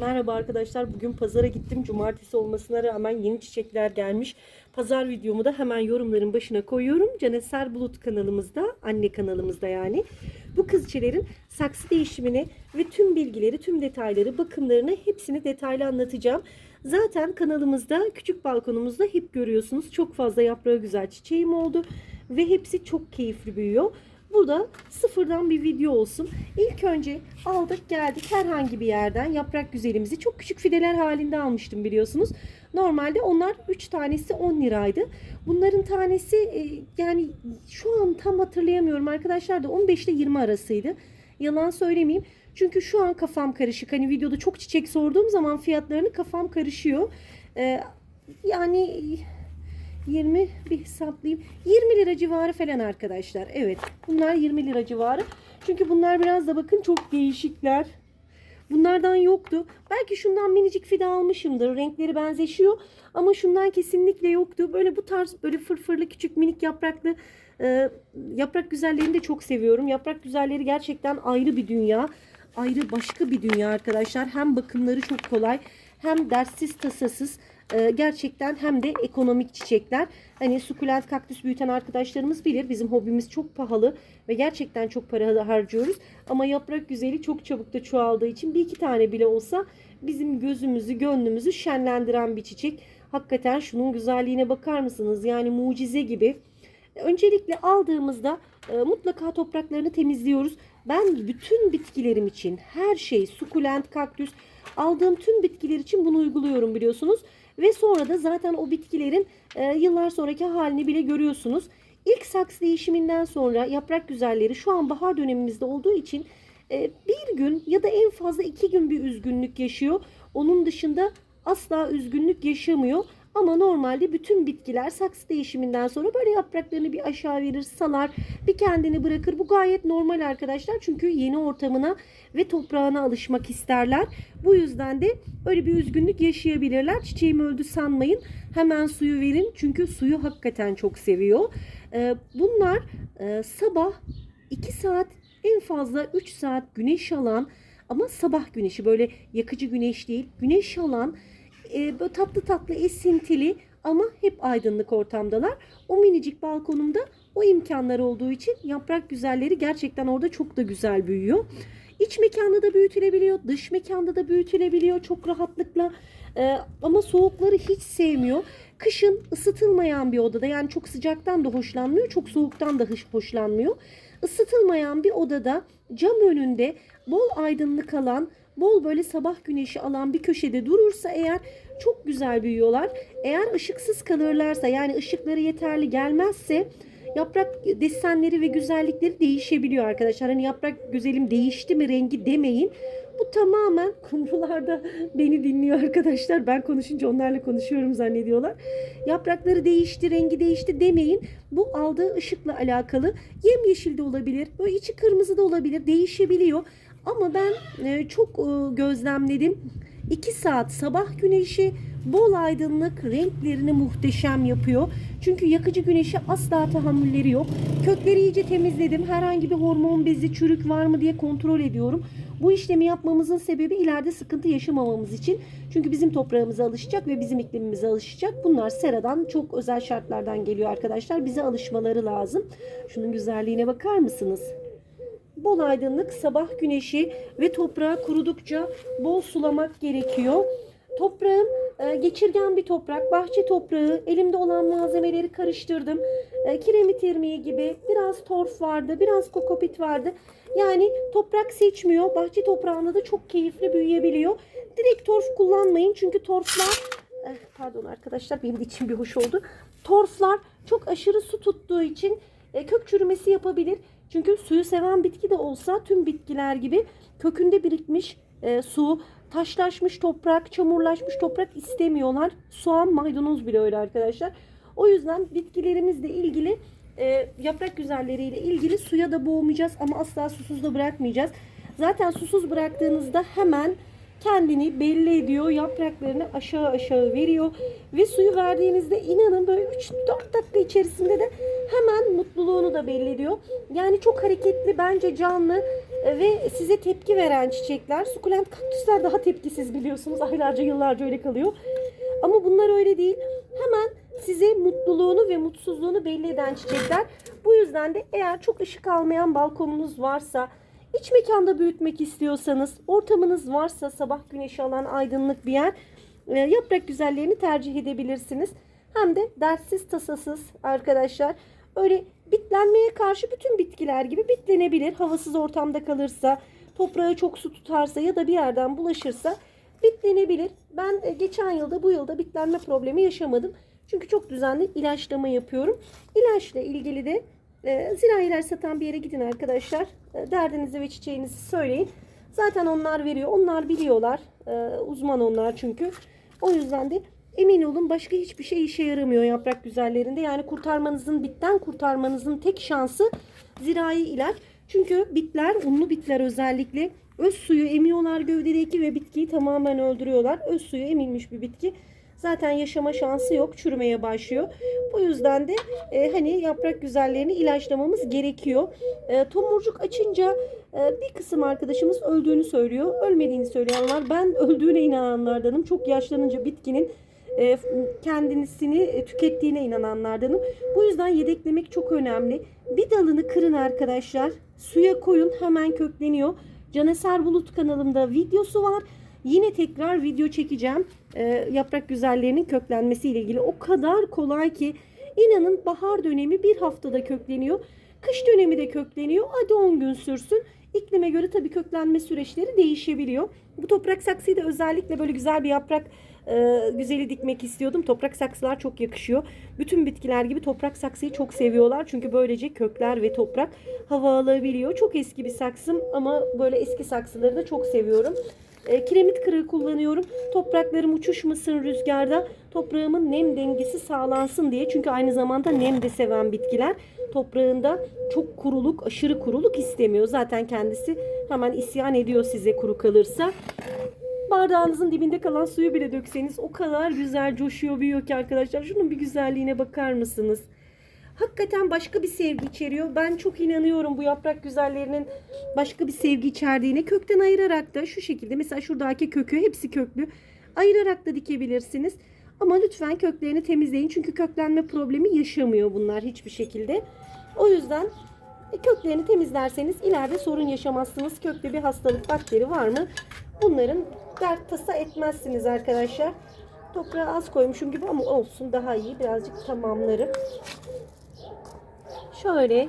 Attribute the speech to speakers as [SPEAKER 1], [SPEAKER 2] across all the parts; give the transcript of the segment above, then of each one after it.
[SPEAKER 1] Merhaba arkadaşlar. Bugün pazara gittim. Cumartesi olmasına rağmen yeni çiçekler gelmiş. Pazar videomu da hemen yorumların başına koyuyorum. Caneser Bulut kanalımızda, anne kanalımızda yani. Bu kızçelerin saksı değişimini ve tüm bilgileri, tüm detayları, bakımlarını hepsini detaylı anlatacağım. Zaten kanalımızda, küçük balkonumuzda hep görüyorsunuz. Çok fazla yaprağı güzel çiçeğim oldu ve hepsi çok keyifli büyüyor. Bu da sıfırdan bir video olsun. İlk önce aldık geldik herhangi bir yerden yaprak güzelimizi çok küçük fideler halinde almıştım biliyorsunuz. Normalde onlar 3 tanesi 10 liraydı. Bunların tanesi e, yani şu an tam hatırlayamıyorum arkadaşlar da 15 ile 20 arasıydı. Yalan söylemeyeyim. Çünkü şu an kafam karışık. Hani videoda çok çiçek sorduğum zaman fiyatlarını kafam karışıyor. Ee, yani 20 bir hesaplayayım. 20 lira civarı falan arkadaşlar. Evet. Bunlar 20 lira civarı. Çünkü bunlar biraz da bakın çok değişikler. Bunlardan yoktu. Belki şundan minicik fide almışımdır. Renkleri benzeşiyor. Ama şundan kesinlikle yoktu. Böyle bu tarz böyle fırfırlı küçük minik yapraklı e, yaprak güzellerini de çok seviyorum. Yaprak güzelleri gerçekten ayrı bir dünya. Ayrı başka bir dünya arkadaşlar. Hem bakımları çok kolay hem derssiz tasasız e, gerçekten hem de ekonomik çiçekler. Hani sukulent kaktüs büyüten arkadaşlarımız bilir. Bizim hobimiz çok pahalı ve gerçekten çok para harcıyoruz. Ama yaprak güzeli çok çabuk da çoğaldığı için bir iki tane bile olsa bizim gözümüzü, gönlümüzü şenlendiren bir çiçek. Hakikaten şunun güzelliğine bakar mısınız? Yani mucize gibi. Öncelikle aldığımızda e, mutlaka topraklarını temizliyoruz. Ben bütün bitkilerim için her şey sukulent, kaktüs aldığım tüm bitkiler için bunu uyguluyorum biliyorsunuz. Ve sonra da zaten o bitkilerin e, yıllar sonraki halini bile görüyorsunuz. İlk saks değişiminden sonra yaprak güzelleri şu an bahar dönemimizde olduğu için e, bir gün ya da en fazla iki gün bir üzgünlük yaşıyor. Onun dışında asla üzgünlük yaşamıyor. Ama normalde bütün bitkiler saksı değişiminden sonra böyle yapraklarını bir aşağı verir, salar, bir kendini bırakır. Bu gayet normal arkadaşlar. Çünkü yeni ortamına ve toprağına alışmak isterler. Bu yüzden de öyle bir üzgünlük yaşayabilirler. Çiçeğim öldü sanmayın. Hemen suyu verin. Çünkü suyu hakikaten çok seviyor. Ee, bunlar e, sabah 2 saat en fazla 3 saat güneş alan ama sabah güneşi böyle yakıcı güneş değil. Güneş alan e, böyle tatlı tatlı esintili ama hep aydınlık ortamdalar. O minicik balkonumda o imkanlar olduğu için yaprak güzelleri gerçekten orada çok da güzel büyüyor. İç mekanda da büyütülebiliyor, dış mekanda da büyütülebiliyor çok rahatlıkla. Ee, ama soğukları hiç sevmiyor. Kışın ısıtılmayan bir odada yani çok sıcaktan da hoşlanmıyor, çok soğuktan da hiç hoşlanmıyor. Isıtılmayan bir odada cam önünde bol aydınlık alan, bol böyle sabah güneşi alan bir köşede durursa eğer çok güzel büyüyorlar. Eğer ışıksız kalırlarsa yani ışıkları yeterli gelmezse yaprak desenleri ve güzellikleri değişebiliyor arkadaşlar. Hani yaprak güzelim değişti mi rengi demeyin. Bu tamamen kumrularda beni dinliyor arkadaşlar. Ben konuşunca onlarla konuşuyorum zannediyorlar. Yaprakları değişti, rengi değişti demeyin. Bu aldığı ışıkla alakalı. Yemyeşil de olabilir, böyle içi kırmızı da olabilir, değişebiliyor. Ama ben e, çok e, gözlemledim. 2 saat sabah güneşi bol aydınlık renklerini muhteşem yapıyor. Çünkü yakıcı güneşe asla tahammülleri yok. Kökleri iyice temizledim. Herhangi bir hormon bezi, çürük var mı diye kontrol ediyorum. Bu işlemi yapmamızın sebebi ileride sıkıntı yaşamamamız için. Çünkü bizim toprağımıza alışacak ve bizim iklimimize alışacak. Bunlar seradan çok özel şartlardan geliyor arkadaşlar. Bize alışmaları lazım. Şunun güzelliğine bakar mısınız? Bol aydınlık, sabah güneşi ve toprağı kurudukça bol sulamak gerekiyor. Toprağım e, geçirgen bir toprak, bahçe toprağı. Elimde olan malzemeleri karıştırdım. E, kiremit irmiği gibi biraz torf vardı, biraz kokopit vardı. Yani toprak seçmiyor. Bahçe toprağında da çok keyifli büyüyebiliyor. Direkt torf kullanmayın çünkü torflar eh, pardon arkadaşlar benim de içim bir hoş oldu. Torflar çok aşırı su tuttuğu için e, kök çürümesi yapabilir. Çünkü suyu seven bitki de olsa tüm bitkiler gibi kökünde birikmiş e, su, taşlaşmış toprak, çamurlaşmış toprak istemiyorlar. Soğan, maydanoz bile öyle arkadaşlar. O yüzden bitkilerimizle ilgili e, yaprak güzelleriyle ilgili suya da boğmayacağız ama asla susuz da bırakmayacağız. Zaten susuz bıraktığınızda hemen kendini belli ediyor. Yapraklarını aşağı aşağı veriyor. Ve suyu verdiğinizde inanın böyle 3-4 dakika içerisinde de hemen mutluluğunu da belli ediyor. Yani çok hareketli bence canlı ve size tepki veren çiçekler. Sukulent kaktüsler daha tepkisiz biliyorsunuz. Aylarca yıllarca öyle kalıyor. Ama bunlar öyle değil. Hemen size mutluluğunu ve mutsuzluğunu belli eden çiçekler. Bu yüzden de eğer çok ışık almayan balkonunuz varsa, iç mekanda büyütmek istiyorsanız, ortamınız varsa sabah güneşi alan aydınlık bir yer, e, yaprak güzellerini tercih edebilirsiniz. Hem de dertsiz tasasız arkadaşlar. Öyle bitlenmeye karşı bütün bitkiler gibi bitlenebilir. Havasız ortamda kalırsa, toprağa çok su tutarsa ya da bir yerden bulaşırsa bitlenebilir. Ben e, geçen yılda bu yılda bitlenme problemi yaşamadım. Çünkü çok düzenli ilaçlama yapıyorum. İlaçla ilgili de e, zira ilaç satan bir yere gidin arkadaşlar. E, derdinizi ve çiçeğinizi söyleyin. Zaten onlar veriyor. Onlar biliyorlar. E, uzman onlar çünkü. O yüzden de emin olun başka hiçbir şey işe yaramıyor yaprak güzellerinde. Yani kurtarmanızın bitten kurtarmanızın tek şansı zirai ilaç. Çünkü bitler, unlu bitler özellikle öz suyu emiyorlar gövdedeki ve bitkiyi tamamen öldürüyorlar. Öz suyu emilmiş bir bitki zaten yaşama şansı yok, çürümeye başlıyor. Bu yüzden de e, hani yaprak güzellerini ilaçlamamız gerekiyor. E, tomurcuk açınca e, bir kısım arkadaşımız öldüğünü söylüyor. Ölmediğini söyleyen var. Ben öldüğüne inananlardanım. Çok yaşlanınca bitkinin e, kendisini e, tükettiğine inananlardanım. Bu yüzden yedeklemek çok önemli. Bir dalını kırın arkadaşlar. Suya koyun hemen kökleniyor. Caneser Bulut kanalımda videosu var. Yine tekrar video çekeceğim. E, yaprak güzellerinin köklenmesiyle ilgili. O kadar kolay ki inanın bahar dönemi bir haftada kökleniyor. Kış dönemi de kökleniyor. Hadi 10 gün sürsün. İklime göre tabii köklenme süreçleri değişebiliyor. Bu toprak saksıyı da özellikle böyle güzel bir yaprak e, güzeli dikmek istiyordum. Toprak saksılar çok yakışıyor. Bütün bitkiler gibi toprak saksıyı çok seviyorlar. Çünkü böylece kökler ve toprak hava alabiliyor. Çok eski bir saksım ama böyle eski saksıları da çok seviyorum. E, kiremit kırığı kullanıyorum. Topraklarım uçuşmasın rüzgarda. Toprağımın nem dengesi sağlansın diye. Çünkü aynı zamanda nem de seven bitkiler. Toprağında çok kuruluk, aşırı kuruluk istemiyor. Zaten kendisi hemen isyan ediyor size kuru kalırsa. Bardağınızın dibinde kalan suyu bile dökseniz o kadar güzel coşuyor, büyüyor ki arkadaşlar. Şunun bir güzelliğine bakar mısınız? Hakikaten başka bir sevgi içeriyor. Ben çok inanıyorum bu yaprak güzellerinin başka bir sevgi içerdiğine. Kökten ayırarak da şu şekilde mesela şuradaki kökü hepsi köklü. Ayırarak da dikebilirsiniz. Ama lütfen köklerini temizleyin. Çünkü köklenme problemi yaşamıyor bunlar hiçbir şekilde. O yüzden e, köklerini temizlerseniz ileride sorun yaşamazsınız. Kökte bir hastalık, bakteri var mı? Bunların dert tasa etmezsiniz arkadaşlar. Toprağa az koymuşum gibi ama olsun daha iyi. Birazcık tamamlarım. Şöyle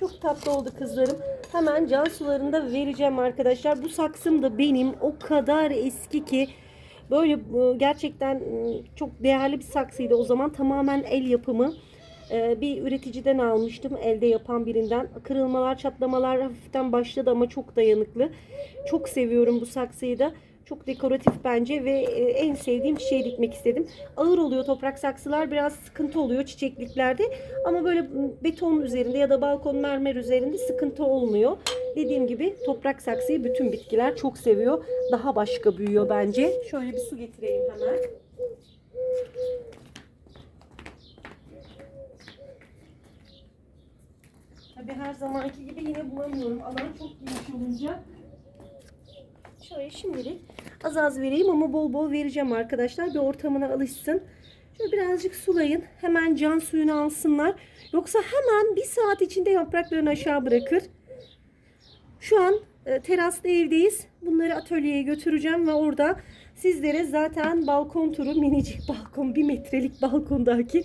[SPEAKER 1] Çok tatlı oldu kızlarım. Hemen can sularında vereceğim arkadaşlar. Bu saksım da benim o kadar eski ki böyle e, gerçekten e, çok değerli bir saksıydı. O zaman tamamen el yapımı e, bir üreticiden almıştım. Elde yapan birinden. Kırılmalar, çatlamalar hafiften başladı ama çok dayanıklı. Çok seviyorum bu saksıyı da. Çok dekoratif bence ve e, en sevdiğim çiçeği dikmek istedim. Ağır oluyor toprak saksılar biraz sıkıntı oluyor çiçekliklerde ama böyle beton üzerinde ya da balkon mermer üzerinde sıkıntı olmuyor. Dediğim gibi toprak saksıyı bütün bitkiler çok seviyor. Daha başka büyüyor bence. Şöyle bir su getireyim hemen. Tabii her zamanki gibi yine bulamıyorum. Alan çok geniş olunca. Şöyle şimdilik az az vereyim ama bol bol vereceğim arkadaşlar. Bir ortamına alışsın. Şöyle birazcık sulayın. Hemen can suyunu alsınlar. Yoksa hemen bir saat içinde yapraklarını aşağı bırakır. Şu an e, teraslı evdeyiz. Bunları atölyeye götüreceğim ve orada sizlere zaten balkon turu minicik balkon bir metrelik balkondaki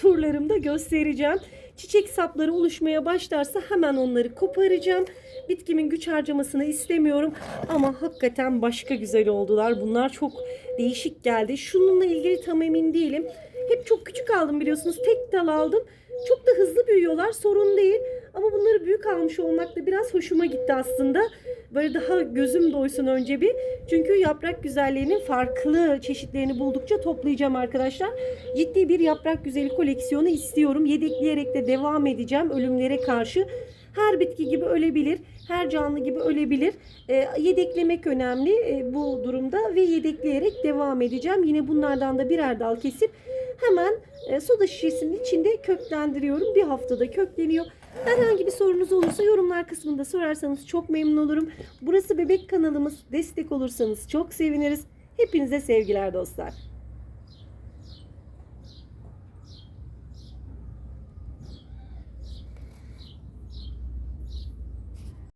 [SPEAKER 1] turlarımda göstereceğim. Çiçek sapları oluşmaya başlarsa hemen onları koparacağım. Bitkimin güç harcamasını istemiyorum ama hakikaten başka güzel oldular. Bunlar çok değişik geldi. Şununla ilgili tam emin değilim. Hep çok küçük aldım biliyorsunuz. Tek dal aldım. Çok da hızlı büyüyorlar. Sorun değil. Ama bunları büyük almış olmak da biraz hoşuma gitti aslında. Böyle daha gözüm doysun önce bir. Çünkü yaprak güzelliğinin farklı çeşitlerini buldukça toplayacağım arkadaşlar. Ciddi bir yaprak güzeli koleksiyonu istiyorum. Yedekleyerek de devam edeceğim ölümlere karşı. Her bitki gibi ölebilir, her canlı gibi ölebilir. E, yedeklemek önemli e, bu durumda ve yedekleyerek devam edeceğim. Yine bunlardan da birer dal kesip hemen e, soda şişesinin içinde köklendiriyorum. Bir haftada kökleniyor. Herhangi bir sorunuz olursa yorumlar kısmında sorarsanız çok memnun olurum. Burası Bebek kanalımız. Destek olursanız çok seviniriz. Hepinize sevgiler dostlar.